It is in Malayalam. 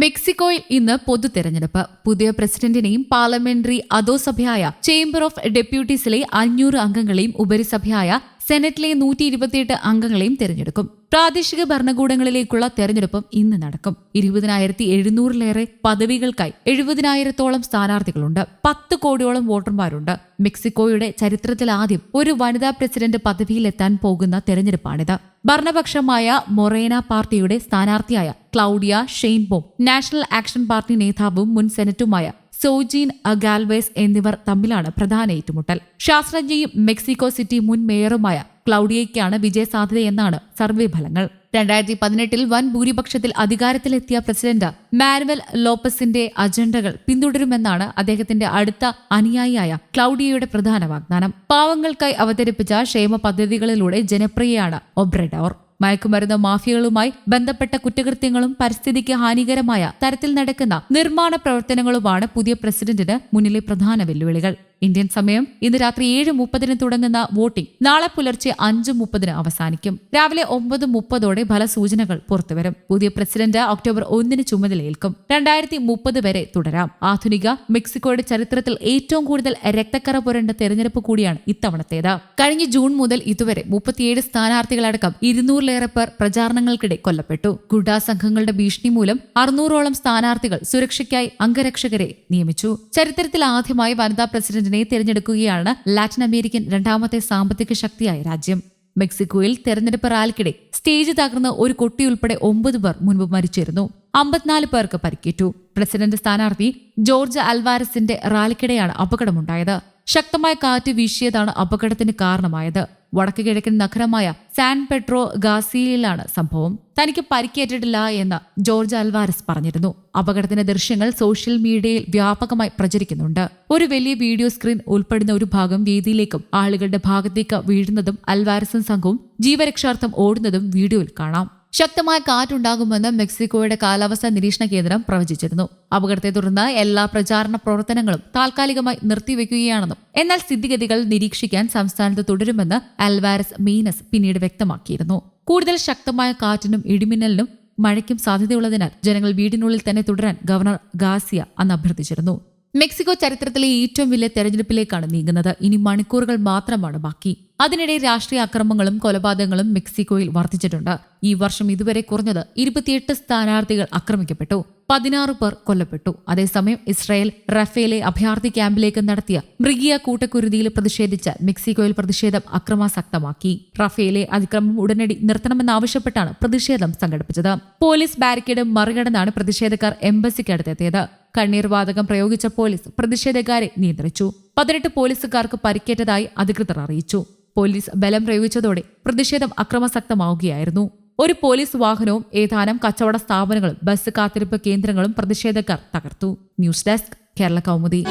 മെക്സിക്കോയിൽ ഇന്ന് പൊതു തെരഞ്ഞെടുപ്പ് പുതിയ പ്രസിഡന്റിനെയും പാർലമെന്ററി അധോസഭയായ ചേംബർ ഓഫ് ഡെപ്യൂട്ടീസിലെ അഞ്ഞൂറ് അംഗങ്ങളെയും ഉപരിസഭയായ സെനറ്റിലെ നൂറ്റി ഇരുപത്തിയെട്ട് അംഗങ്ങളെയും തെരഞ്ഞെടുക്കും. പ്രാദേശിക ഭരണകൂടങ്ങളിലേക്കുള്ള തെരഞ്ഞെടുപ്പും ഇന്ന് നടക്കും. ഇരുപതിനായിരത്തി എഴുന്നൂറിലേറെ പദവികൾക്കായി എഴുപതിനായിരത്തോളം സ്ഥാനാർത്ഥികളുണ്ട്. പത്ത് കോടിയോളം വോട്ടർമാരുണ്ട്. മെക്സിക്കോയുടെ ചരിത്രത്തിൽ ആദ്യം ഒരു വനിതാ പ്രസിഡന്റ് പദവിയിലെത്താൻ പോകുന്ന തെരഞ്ഞെടുപ്പാണിത്. ഭരണപക്ഷമായ മൊറേന പാർട്ടിയുടെ സ്ഥാനാർത്ഥിയായ Claudia Sheinbaum National Action Party നേതാവും മുൻ സെനറ്റുമായ സോജീൻ അഗാൽവേസ് എന്നിവർ തമ്മിലാണ് പ്രധാന ഏറ്റുമുട്ടൽ. ശാസ്ത്രജ്ഞയും മെക്സിക്കോ സിറ്റി മുൻ മേയറുമായ ക്ലൗഡിയയ്ക്കാണ് വിജയസാധ്യതയെന്നാണ് സർവേ ഫലങ്ങൾ. രണ്ടായിരത്തി പതിനെട്ടിൽ വൻ ഭൂരിപക്ഷത്തിൽ അധികാരത്തിലെത്തിയ പ്രസിഡന്റ് മാനുവൽ ലോപ്പസിന്റെ അജണ്ടകൾ പിന്തുടരുമെന്നാണ് അദ്ദേഹത്തിന്റെ അടുത്ത അനുയായിയായ ക്ലൗഡിയയുടെ പ്രധാന വാഗ്ദാനം. പാവങ്ങൾക്കായി അവതരിപ്പിച്ച ക്ഷേമ പദ്ധതികളിലൂടെ ജനപ്രിയയാണ് ഒബ്രഡോർ. മയക്കുമരുന്ന് മാഫിയകളുമായി ബന്ധപ്പെട്ട കുറ്റകൃത്യങ്ങളും പരിസ്ഥിതിക്ക് ഹാനികരമായ തരത്തിൽ നടക്കുന്ന നിർമ്മാണ പ്രവർത്തനങ്ങളുമാണ് പുതിയ പ്രസിഡന്റിന് മുന്നിലെ പ്രധാന വെല്ലുവിളികൾ. ഇന്ത്യൻ സമയം ഇന്ന് രാത്രി ഏഴ് മുപ്പതിന് തുടങ്ങുന്ന വോട്ടിംഗ്. നാളെ പുലർച്ചെ അഞ്ച് മുപ്പതിന് അവസാനിക്കും. രാവിലെ ഒമ്പത് മുപ്പതോടെ ഫലസൂചനകൾ പുറത്തുവരും. പുതിയ പ്രസിഡന്റ് ഒക്ടോബർ ഒന്നിന് ചുമതലയേൽക്കും രണ്ടായിരത്തി മുപ്പത് വരെ തുടരാം. ആധുനിക മെക്സിക്കോയുടെ ചരിത്രത്തിൽ ഏറ്റവും കൂടുതൽ രക്തക്കറ പുരണ്ട തെരഞ്ഞെടുപ്പ് കൂടിയാണ് ഇത്തവണത്തേത്. കഴിഞ്ഞ ജൂൺ മുതൽ ഇതുവരെ മുപ്പത്തിയേഴ് സ്ഥാനാർത്ഥികളടക്കം ഇരുന്നൂറിലേറെ പേർ പ്രചാരണങ്ങൾക്കിടെ കൊല്ലപ്പെട്ടു. ഗുഡാ സംഘങ്ങളുടെ ഭീഷണി മൂലം അറുന്നൂറോളം സ്ഥാനാർത്ഥികൾ സുരക്ഷയ്ക്കായി അംഗരക്ഷകരെ നിയമിച്ചു. ചരിത്രത്തിൽ ആദ്യമായി വനിതാ പ്രസിഡന്റിനെ തിരഞ്ഞെടുക്കുകയാണ് ലാറ്റിൻ അമേരിക്കൻ രണ്ടാമത്തെ സാമ്പത്തിക ശക്തിയായ രാജ്യം. മെക്സിക്കോയിൽ തെരഞ്ഞെടുപ്പ് റാലിക്കിടെ സ്റ്റേജ് തകർന്ന് ഒരു കുട്ടി ഉൾപ്പെടെ ഒമ്പത് പേർ മുൻപ് മരിച്ചിരുന്നു. അമ്പത്തിനാല് പേർക്ക് പരിക്കേറ്റു. പ്രസിഡന്റ് സ്ഥാനാർത്ഥി ജോർജ് അൽവാരസിന്റെ റാലിക്കിടെയാണ് അപകടമുണ്ടായത്. ശക്തമായ കാറ്റ് വീശിയതാണ് അപകടത്തിന് കാരണമായത്. വടക്ക് കിഴക്കൻ നഗരമായ സാൻ പെട്രോ ഗാസിയിലാണ് സംഭവം. തനിക്ക് പരിക്കേറ്റിട്ടില്ല എന്ന് ജോർജ് അൽവാരസ് പറഞ്ഞിരുന്നു. അപകടത്തിന്റെ ദൃശ്യങ്ങൾ സോഷ്യൽ മീഡിയയിൽ വ്യാപകമായി പ്രചരിക്കുന്നുണ്ട്. ഒരു വലിയ വീഡിയോ സ്ക്രീൻ ഉൾപ്പെടുന്ന ഒരു ഭാഗം വേദിയിലേക്കും ആളുകളുടെ ഭാഗത്തേക്ക് വീഴുന്നതും അൽവാരസും സംഘവും ജീവരക്ഷാർത്ഥം ഓടുന്നതും വീഡിയോയിൽ കാണാം. ശക്തമായ കാറ്റുണ്ടാകുമെന്ന് മെക്സിക്കോയുടെ കാലാവസ്ഥാ നിരീക്ഷണ കേന്ദ്രം പ്രവചിച്ചിരുന്നു. അപകടത്തെ തുടർന്ന് എല്ലാ പ്രചാരണ പ്രവർത്തനങ്ങളും താൽക്കാലികമായി നിർത്തിവെക്കുകയാണെന്നും എന്നാൽ സ്ഥിതിഗതികൾ നിരീക്ഷിക്കാൻ സംസ്ഥാനത്ത് തുടരുമെന്ന് അൽവാരസ് മീനസ് പിന്നീട് വ്യക്തമാക്കിയിരുന്നു. കൂടുതൽ ശക്തമായ കാറ്റിനും ഇടിമിന്നലിനും മഴയ്ക്കും സാധ്യതയുള്ളതിനാൽ ജനങ്ങൾ വീടിനുള്ളിൽ തന്നെ തുടരാൻ ഗവർണർ ഗാസിയ അന്ന് അഭ്യർത്ഥിച്ചിരുന്നു. മെക്സിക്കോ ചരിത്രത്തിലെ ഏറ്റവും വലിയ തെരഞ്ഞെടുപ്പിലേക്കാണ് നീങ്ങുന്നത്. ഇനി മണിക്കൂറുകൾ മാത്രമാണ് ബാക്കി. അതിനിടെ രാഷ്ട്രീയ അക്രമങ്ങളും കൊലപാതകങ്ങളും മെക്സിക്കോയിൽ വർദ്ധിച്ചിട്ടുണ്ട്. ഈ വർഷം ഇതുവരെ കുറഞ്ഞത് ഇരുപത്തിയെട്ട് സ്ഥാനാർത്ഥികൾ ആക്രമിക്കപ്പെട്ടു. പതിനാറ് പേർ കൊല്ലപ്പെട്ടു. അതേസമയം ഇസ്രായേൽ റഫേലെ അഭയാർത്ഥി ക്യാമ്പിലേക്ക് നടത്തിയ മൃഗീയ കൂട്ടക്കുരുതിയിൽ പ്രതിഷേധിച്ച് മെക്സിക്കോയിൽ പ്രതിഷേധം അക്രമാസക്തമാക്കി. റഫേലെ അതിക്രമം ഉടനടി നിർത്തണമെന്നാവശ്യപ്പെട്ടാണ് പ്രതിഷേധം സംഘടിപ്പിച്ചത്. പോലീസ് ബാരിക്കേഡ് മറികടന്നാണ് പ്രതിഷേധക്കാർ എംബസിക്കടുത്തെത്തിയത്. കണ്ണീർ വാതകം പ്രയോഗിച്ച പോലീസ് പ്രതിഷേധക്കാരെ നിയന്ത്രിച്ചു. പതിനെട്ട് പോലീസുകാർക്ക് പരിക്കേറ്റതായി അധികൃതർ അറിയിച്ചു. പോലീസ് ബലം പ്രയോഗിച്ചതോടെ പ്രതിഷേധം അക്രമസക്തമാവുകയായിരുന്നു. ഒരു പോലീസ് വാഹനവും ഏതാനും കച്ചവട സ്ഥാപനങ്ങളും ബസ് കാത്തിരിപ്പ് കേന്ദ്രങ്ങളും പ്രതിഷേധക്കാർ തകർത്തു. News desk Kerala Kaumudi.